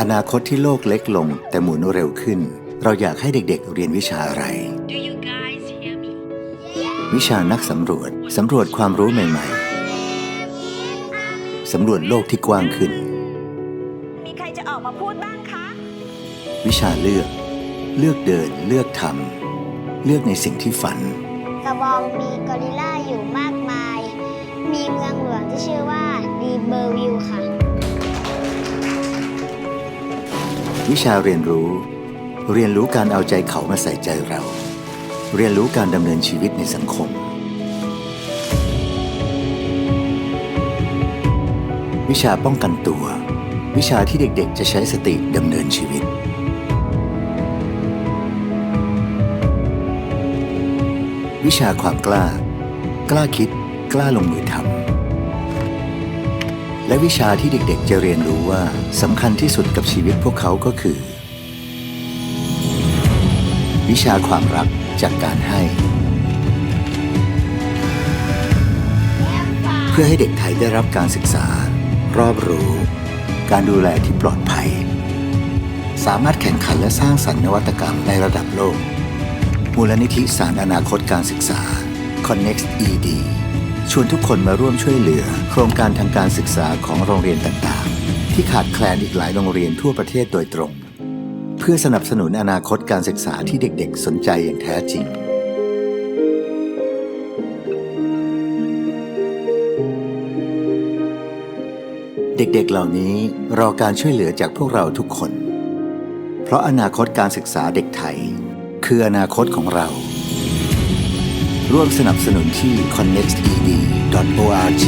อนาคตที่โลกเล็กลงแต่หมุนเร็วขึ้น เราอยากให้เด็กๆเรียนวิชาอะไร Do you guys hear me? วิชานักสำรวจ สำรวจความรู้ใหม่ๆ สำรวจโลกที่กว้างขึ้น มีใครจะออกมาพูดบ้างคะ วิชาเลือก เลือกเดิน เลือกทำเลือกในสิ่งที่ฝันกระบองมีกอริลลาอยู่มากมาย มีเมืองหลวงที่ชื่อว่าดีเบอร์วิลค่ะ วิชาเรียนรู้ เรียนรู้การเอาใจเขามาใส่ใจเรา เรียนรู้การดำเนินชีวิตในสังคม วิชาป้องกันตัว วิชาที่เด็กๆ จะใช้สติดำเนินชีวิต วิชาความกล้า กล้าคิด กล้าลงมือทำ และวิชาที่เด็กๆจะเรียนรู้ว่าสำคัญที่สุดกับชีวิตพวกเขาก็คือ วิชาความรักจากการให้ เพื่อให้เด็กไทยได้รับการศึกษา รอบรู้ การดูแลที่ปลอดภัย สามารถแข่งขันและสร้างสรรค์นวัตกรรมในระดับโลก มูลนิธิสารอนาคตการศึกษา Connect ED ชวนทุกคนมาร่วมช่วยเหลือ โครงการทางการศึกษาของโรงเรียนต่างๆ ที่ขาดแคลนอีกหลายโรงเรียนทั่วประเทศโดยตรง เพื่อสนับสนุนอนาคตการศึกษาที่เด็กๆ สนใจอย่างแท้จริงเด็กๆ เหล่านี้รอการช่วยเหลือจากพวกเราทุกคน เพราะอนาคตการศึกษาเด็กไทย คืออนาคตของเรา ร่วมสนับสนุนที่ connected.org